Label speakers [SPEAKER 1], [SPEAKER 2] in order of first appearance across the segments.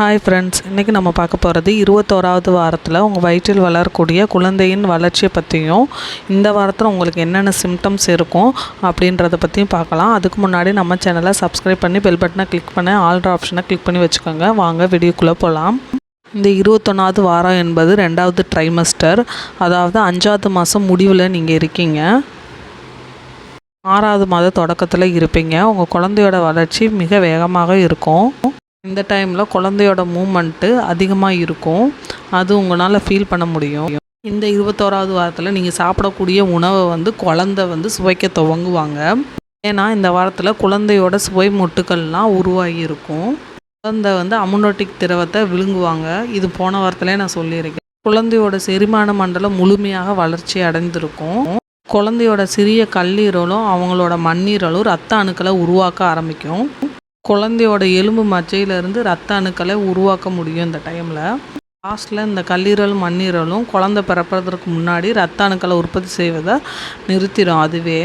[SPEAKER 1] Hi friends இன்றைக்கி நம்ம பார்க்க போகிறது இருபத்தோராவது வாரத்தில் உங்கள் வயிற்றில் வளரக்கூடிய குழந்தையின் வளர்ச்சியை பற்றியும் இந்த வாரத்தில் உங்களுக்கு என்னென்ன சிம்டம்ஸ் இருக்கும் அப்படின்றத பற்றியும் பார்க்கலாம். அதுக்கு முன்னாடி நம்ம சேனலை சப்ஸ்கிரைப் பண்ணி பெல் பட்டனை கிளிக் பண்ண ஆல்ட்ரு ஆப்ஷனை கிளிக் பண்ணி வச்சுக்கோங்க. வாங்க வீடியோக்குள்ளே போகலாம் இந்த இருபத்தொன்னாவது வாரம் என்பது ரெண்டாவது ட்ரைமஸ்டர் அதாவது அஞ்சாவது மாதம் முடிவில் நீங்கள் இருக்கீங்க. ஆறாவது மாத தொடக்கத்தில் இருப்பீங்க. உங்கள் குழந்தையோட வளர்ச்சி மிக வேகமாக இருக்கும். இந்த டைமில் குழந்தையோட மூமெண்ட்டு அதிகமாக இருக்கும். அது உங்களால் ஃபீல் பண்ண முடியும். இந்த இருபத்தோராவது வாரத்தில் நீங்கள் சாப்பிடக்கூடிய உணவை வந்து குழந்தை வந்து சுவைக்க துவங்குவாங்க. ஏன்னா இந்த வாரத்தில் குழந்தையோட சுவை மொட்டுக்கள்லாம் உருவாகி இருக்கும். குழந்தை வந்து அமுனோட்டிக் திரவத்தை விழுங்குவாங்க. இது போன வாரத்திலே நான் சொல்லியிருக்கேன். குழந்தையோட செரிமான மண்டலம் முழுமையாக வளர்ச்சி அடைந்திருக்கும். குழந்தையோட சிறிய கல்லீரலும் அவங்களோட மண்ணீரலும் ரத்த அணுக்களை உருவாக்க ஆரம்பிக்கும். குழந்தையோட எலும்பு மச்சையிலேருந்து ரத்த அணுக்களை உருவாக்க முடியும் இந்த டைமில் லாஸ்ட்டில் இந்த கல்லீரல் மண்ணீரலும் குழந்தை பிறப்பதற்கு முன்னாடி ரத்த அணுக்களை உற்பத்தி செய்வதை நிறுத்திடும் அதுவே.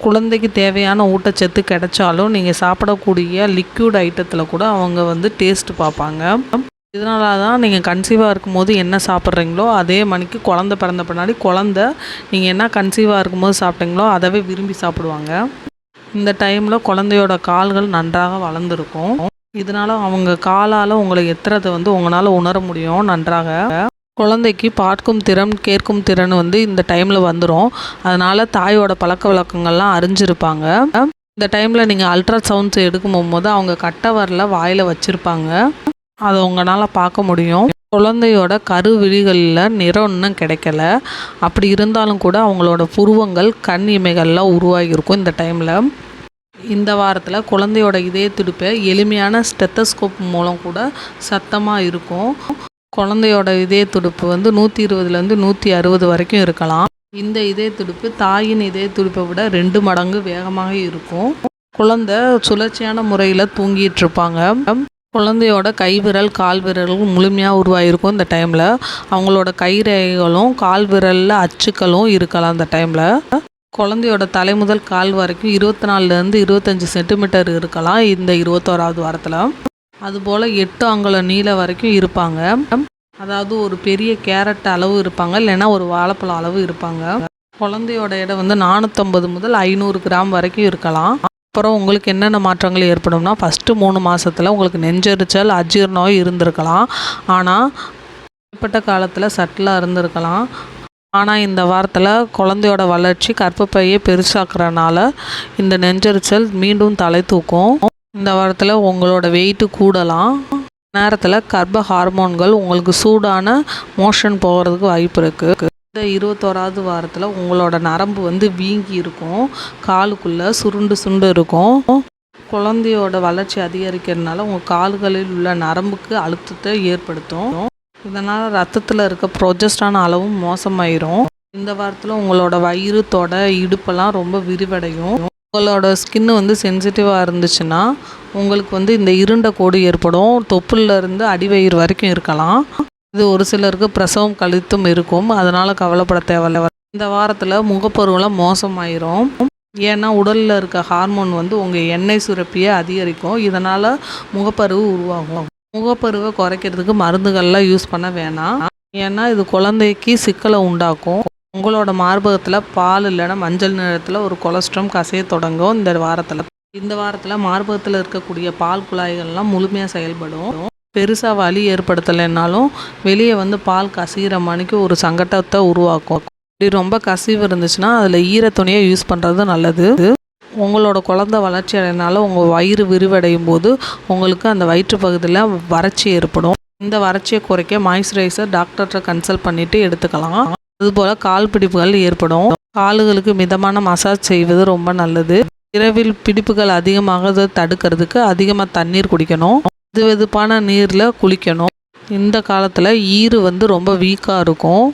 [SPEAKER 1] குழந்தைக்கு தேவையான ஊட்டச்சத்து கிடைச்சாலும் நீங்கள் சாப்பிடக்கூடிய லிக்யூட் ஐட்டத்தில் கூட அவங்க வந்து டேஸ்ட் பார்ப்பாங்க. இதனால தான் நீங்கள் கன்சீவாக இருக்கும்போது என்ன சாப்பிட்றீங்களோ அதே மணிக்கு குழந்த பிறந்த பின்னாடி குழந்த நீங்கள் என்ன கன்சீவாக இருக்கும்போது சாப்பிட்டீங்களோ அதவே விரும்பி சாப்பிடுவாங்க. இந்த டைமில் குழந்தையோட கால்கள் நன்றாக வளர்ந்துருக்கும். இதனால் அவங்க காலால் உங்களை எத்துறதை வந்து உங்களால் உணர முடியும் நன்றாக. குழந்தைக்கு பார்க்கும் திறன் கேட்கும் திறன் வந்து இந்த டைமில் வந்துடும் அதனால் தாயோட பழக்க வழக்கங்கள்லாம் அறிஞ்சிருப்பாங்க. இந்த டைமில் நீங்கள் அல்ட்ரா சவுண்ட்ஸ் எடுக்கும் போது அவங்க கட்டவரில் வாயில் வச்சுருப்பாங்க. அதை உங்களால் பார்க்க முடியும். குழந்தையோட கருவிழிகளில் நிறம் இன்னும் கிடைக்கல. அப்படி இருந்தாலும் கூட அவங்களோட புருவங்கள் கண் இமைகள்லாம் உருவாகியிருக்கும் இந்த டைமில் இந்த வாரத்தில் குழந்தையோட இதய துடிப்பை எளிமையான ஸ்டெத்தஸ்கோப் மூலம் கூட சத்தமாக இருக்கும். குழந்தையோட இதய துடிப்பு வந்து நூற்றி இருபதுலேருந்து நூற்றி அறுபது வரைக்கும் இருக்கலாம். இந்த இதய துடிப்பு தாயின் இதய துடிப்பை விட ரெண்டு மடங்கு வேகமாக இருக்கும். குழந்தை சுழற்சியான முறையில் தூங்கிட்டு இருப்பாங்க. குழந்தையோட கைவிரல் கால் விரல்கள் முழுமையாக உருவாகிருக்கும் இந்த டைமில் அவங்களோட கை ரேகைகளும் கால் விரலில் அச்சுக்களும் இருக்கலாம் அந்த டைமில் குழந்தையோட தலை முதல் கால் வரைக்கும் இருபத்தி நாலுலேருந்து இருபத்தஞ்சி சென்டிமீட்டர் இருக்கலாம் இந்த இருபத்தோராவது வாரத்தில். அதுபோல் எட்டு அங்குலம் நீளம் வரைக்கும் இருப்பாங்க. அதாவது ஒரு பெரிய கேரட் அளவு இருப்பாங்க இல்லைன்னா ஒரு வாழைப்பழம் அளவு இருப்பாங்க. குழந்தையோட எடை வந்து நானூற்றம்பது முதல் ஐநூறு கிராம் வரைக்கும் இருக்கலாம். அப்புறம் உங்களுக்கு என்னென்ன மாற்றங்கள் ஏற்படும்னா ஃபஸ்ட்டு மூணு மாதத்தில் உங்களுக்கு நெஞ்செரிச்சல் அஜீர் நோய் இருந்திருக்கலாம். ஆனால் ஏற்பட்ட காலத்தில் சட்டிலாக இருந்திருக்கலாம். ஆனால் இந்த வாரத்தில் குழந்தையோட வளர்ச்சி கற்பப்பையை பெருசாக்குறனால இந்த நெஞ்செரிச்சல் மீண்டும் தலை தூக்கும். இந்த வாரத்தில் உங்களோட வெயிட்டு கூடலாம். நேரத்தில் கர்ப்ப ஹார்மோன்கள் உங்களுக்கு சூடான மோஷன் போகிறதுக்கு வாய்ப்பு இருக்குது இந்த இருபத்தோராவது வாரத்தில் உங்களோட நரம்பு வந்து வீங்கி இருக்கும். காலுக்குள்ளே சுருண்டு சுண்டு இருக்கும். குழந்தையோட வளர்ச்சி அதிகரிக்கிறதுனால உங்கள் கால்களில் உள்ள நரம்புக்கு அழுத்தத்தை ஏற்படுத்தும். இதனால் ரத்தத்தில் இருக்க ப்ரொஜஸ்டான அளவும் மோசமாயிரும். இந்த வாரத்தில் உங்களோட வயிறு தொடை இடுப்பெல்லாம் ரொம்ப விரிவடையும். உங்களோட ஸ்கின்னு வந்து சென்சிட்டிவாக இருந்துச்சுன்னா உங்களுக்கு வந்து இந்த இருண்ட கோடு ஏற்படும். தொப்புலேருந்து அடிவயிறு வரைக்கும் இருக்கலாம். இது ஒரு சிலருக்கு பிரசவம் கழித்தும் இருக்கும். அதனால் கவலைப்பட தேவையில்ல. இந்த வாரத்தில் முகப்பருவெல்லாம் மோசமாயிரும். ஏன்னா உடலில் இருக்க ஹார்மோன் வந்து உங்கள் எண்ணெய் சுரப்பியை அதிகரிக்கும். இதனால் முகப்பருவு உருவாகும். முகப்பருவை குறைக்கிறதுக்கு மருந்துகள்லாம் யூஸ் பண்ண வேணாம். ஏன்னா இது குழந்தைக்கு சிக்கலை உண்டாக்கும். உங்களோட மார்பகத்தில் பால் இல்லைன்னா மஞ்சள் நிறத்தில் ஒரு கொலஸ்ட்ரம் கசைய தொடங்கும் இந்த வாரத்தில். இந்த வாரத்தில் மார்பகத்தில் இருக்கக்கூடிய பால் குழாய்கள்லாம் முழுமையாக செயல்படும். பெருசாக வலி ஏற்படுத்தலைன்னாலும் வெளியே வந்து பால் கசிகிற மணிக்கு ஒரு சங்கட்டத்தை உருவாக்கும். இப்படி ரொம்ப கசிவு இருந்துச்சுன்னா அதில் ஈர துணியை யூஸ் பண்ணுறது நல்லது. உங்களோட குழந்த வளர்ச்சி அடைனால உங்கள் வயிறு விரிவடையும் போது உங்களுக்கு அந்த வயிற்று பகுதியில் வறட்சி ஏற்படும். இந்த வறட்சியை குறைக்க மாய்ஸ்சரைசர் டாக்டர்கிட்ட கன்சல்ட் பண்ணிவிட்டு எடுத்துக்கலாம். அதுபோல் கால் பிடிப்புகள் ஏற்படும். கால்களுக்கு மிதமான மசாஜ் செய்வது ரொம்ப நல்லது. இரவில் பிடிப்புகள் அதிகமாக தடுக்கிறதுக்கு அதிகமாக தண்ணீர் குடிக்கணும். வெது வெதுப்பான நீரில் குளிக்கணும். இந்த காலத்தில் ஈறு வந்து ரொம்ப வீக்காக இருக்கும்.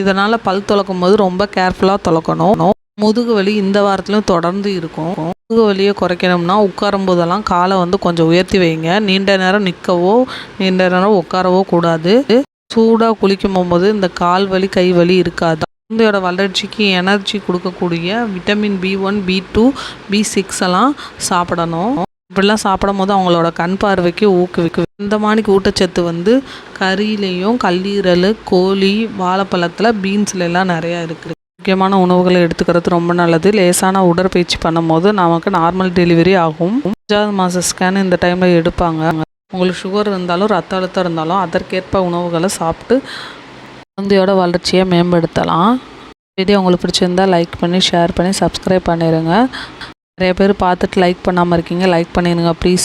[SPEAKER 1] இதனால் பல் துளக்கும் போது ரொம்ப கேர்ஃபுல்லாக துளக்கணும் முதுகு வலி இந்த வாரத்துலையும் தொடர்ந்து இருக்கும். முதுகு வலியை குறைக்கணும்னா உட்காரும் போதெல்லாம் காலை வந்து கொஞ்சம் உயர்த்தி வைங்க. நீண்ட நேரம் நிற்கவோ நீண்ட நேரம் உட்காரவோ கூடாது. சூடாக குளிக்கும் போகும்போது இந்த கால் வலி கை வலி இருக்காது. குழந்தையோட வளர்ச்சிக்கு எனர்ஜி கொடுக்கக்கூடிய vitamin B one B two B six எல்லாம் சாப்பிடணும். இப்படிலாம் சாப்பிடும் போது அவங்களோட கண் பார்வைக்கு ஊக்குவிக்கும் இந்த மாணிக்கு ஊட்டச்சத்து வந்து கறியிலையும் கல்லீரல் கோழி வாழைப்பழத்தில் பீன்ஸ்லாம் நிறையா இருக்குது. முக்கியமான உணவுகளை எடுத்துக்கிறது ரொம்ப நல்லது. லேசான உடற்பயிற்சி பண்ணும்போது நமக்கு நார்மல் டெலிவரி ஆகும். அஞ்சாவது மாத ஸ்கேன் இந்த டைமில் எடுப்பாங்க. உங்களுக்கு சுகர் இருந்தாலும் ரத்த அழுத்தம் இருந்தாலும் அதற்கேற்ப உணவுகளை சாப்பிட்டு குழந்தையோட வளர்ச்சியை மேம்படுத்தலாம். வீடியோ உங்களுக்கு பிடிச்சிருந்தா லைக் பண்ணி ஷேர் பண்ணி சப்ஸ்கிரைப் பண்ணிடுங்க நிறைய பேர் பார்த்துட்டு லைக் பண்ணாமல் இருக்கீங்க. லைக் பண்ணிடுங்க ப்ளீஸ்